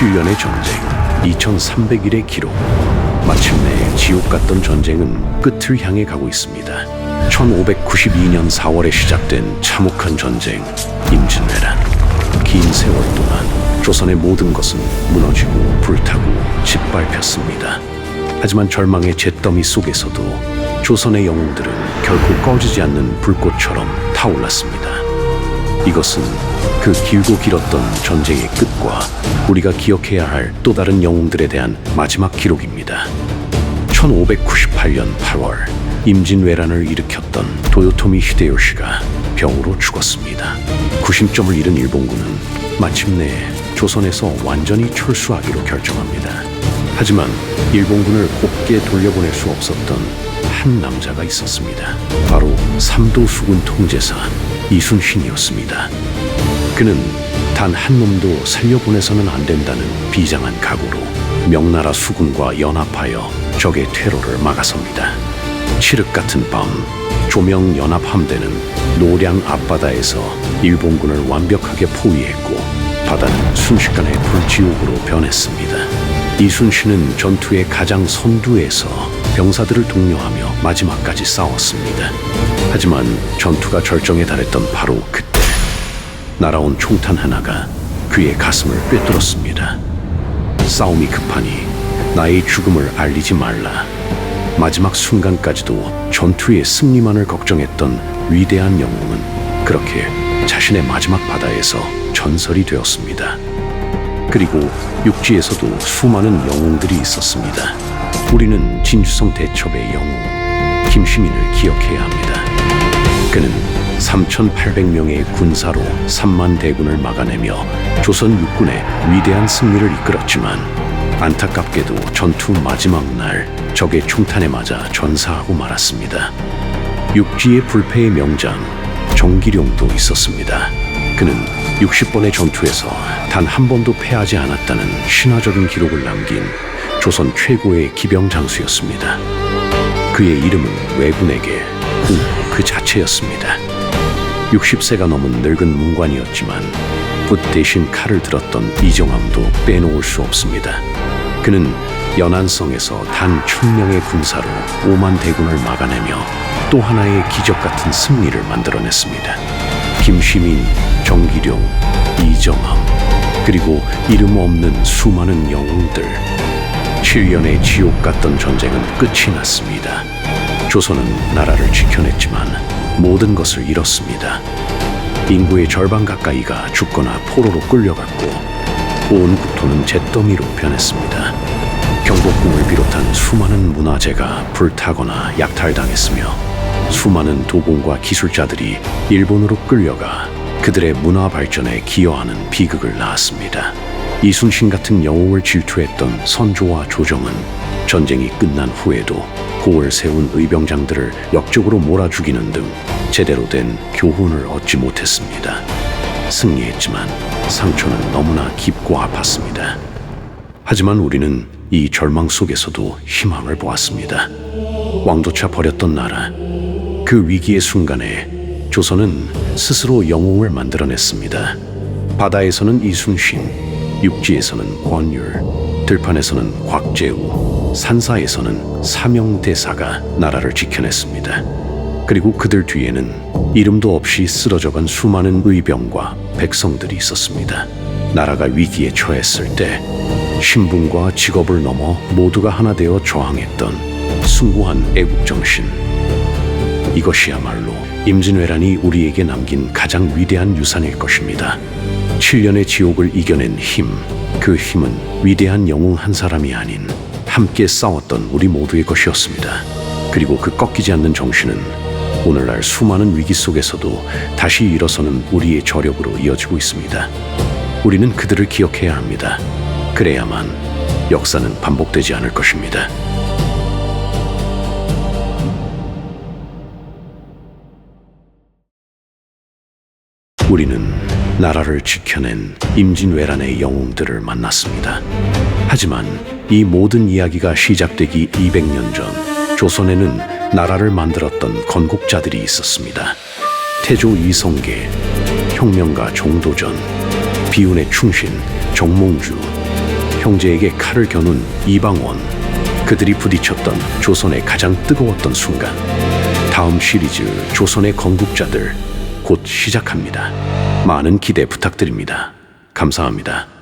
7년의 전쟁, 2300일의 기록. 마침내 지옥 같던 전쟁은 끝을 향해 가고 있습니다. 1592년 4월에 시작된 참혹한 전쟁, 임진왜란. 긴 세월 동안 조선의 모든 것은 무너지고 불타고 짓밟혔습니다. 하지만 절망의 잿더미 속에서도 조선의 영웅들은 결코 꺼지지 않는 불꽃처럼 타올랐습니다. 이것은 그 길고 길었던 전쟁의 끝과 우리가 기억해야 할 또 다른 영웅들에 대한 마지막 기록입니다. 1598년 8월 임진왜란을 일으켰던 도요토미 히데요시가 병으로 죽었습니다. 구심점을 잃은 일본군은 마침내 조선에서 완전히 철수하기로 결정합니다. 하지만 일본군을 곱게 돌려보낼 수 없었던 한 남자가 있었습니다. 바로 삼도 수군 통제사 이순신이었습니다. 그는 단 한 놈도 살려보내서는 안 된다는 비장한 각오로 명나라 수군과 연합하여 적의 퇴로를 막아섭니다. 칠흑 같은 밤 조명 연합 함대는 노량 앞바다에서 일본군을 완벽하게 포위했고 바다는 순식간에 불지옥으로 변했습니다. 이순신은 전투의 가장 선두에서 병사들을 독려하며 마지막까지 싸웠습니다. 하지만 전투가 절정에 달했던 바로 그때 날아온 총탄 하나가 그의 가슴을 꿰뚫었습니다. 싸움이 급하니 나의 죽음을 알리지 말라. 마지막 순간까지도 전투의 승리만을 걱정했던 위대한 영웅은 그렇게 자신의 마지막 바다에서 전설이 되었습니다. 그리고 육지에서도 수많은 영웅들이 있었습니다. 우리는 진주성 대첩의 영웅 김시민을 기억해야 합니다. 그는 3,800명의 군사로 3만 대군을 막아내며 조선 육군의 위대한 승리를 이끌었지만 안타깝게도 전투 마지막 날 적의 총탄에 맞아 전사하고 말았습니다. 육지의 불패의 명장 정기룡도 있었습니다. 그는 60번의 전투에서 단 한 번도 패하지 않았다는 신화적인 기록을 남긴 조선 최고의 기병 장수였습니다. 그의 이름은 왜군에게 우그 자체였습니다. 60세가 넘은 늙은 문관이었지만 붓 대신 칼을 들었던 이정함도 빼놓을 수 없습니다. 그는 연안성에서 단 천명의 군사로 5만 대군을 막아내며 또 하나의 기적 같은 승리를 만들어냈습니다. 김시민, 정기룡, 이정함, 그리고 이름 없는 수많은 영웅들. 7년의 지옥 같던 전쟁은 끝이 났습니다. 조선은 나라를 지켜냈지만 모든 것을 잃었습니다. 인구의 절반 가까이가 죽거나 포로로 끌려갔고 온 국토는 잿더미로 변했습니다. 경복궁을 비롯한 수많은 문화재가 불타거나 약탈당했으며 수많은 도공과 기술자들이 일본으로 끌려가 그들의 문화 발전에 기여하는 비극을 낳았습니다. 이순신 같은 영웅을 질투했던 선조와 조정은 전쟁이 끝난 후에도 고을 세운 의병장들을 역적으로 몰아 죽이는 등 제대로 된 교훈을 얻지 못했습니다. 승리했지만 상처는 너무나 깊고 아팠습니다. 하지만 우리는 이 절망 속에서도 희망을 보았습니다. 왕조차 버렸던 나라, 그 위기의 순간에 조선은 스스로 영웅을 만들어냈습니다. 바다에서는 이순신, 육지에서는 권율, 들판에서는 곽재우, 산사에서는 사명대사가 나라를 지켜냈습니다. 그리고 그들 뒤에는 이름도 없이 쓰러져간 수많은 의병과 백성들이 있었습니다. 나라가 위기에 처했을 때 신분과 직업을 넘어 모두가 하나 되어 저항했던 숭고한 애국 정신. 이것이야말로 임진왜란이 우리에게 남긴 가장 위대한 유산일 것입니다. 7년의 지옥을 이겨낸 힘, 그 힘은 위대한 영웅 한 사람이 아닌 함께 싸웠던 우리 모두의 것이었습니다. 그리고 그 꺾이지 않는 정신은 오늘날 수많은 위기 속에서도 다시 일어서는 우리의 저력으로 이어지고 있습니다. 우리는 그들을 기억해야 합니다. 그래야만 역사는 반복되지 않을 것입니다. 우리는 나라를 지켜낸 임진왜란의 영웅들을 만났습니다. 하지만 이 모든 이야기가 시작되기 200년 전 조선에는 나라를 만들었던 건국자들이 있었습니다. 태조 이성계, 혁명가 종도전, 비운의 충신 정몽주, 형제에게 칼을 겨눈 이방원. 그들이 부딪혔던 조선의 가장 뜨거웠던 순간. 다음 시리즈 조선의 건국자들 곧 시작합니다. 많은 기대 부탁드립니다. 감사합니다.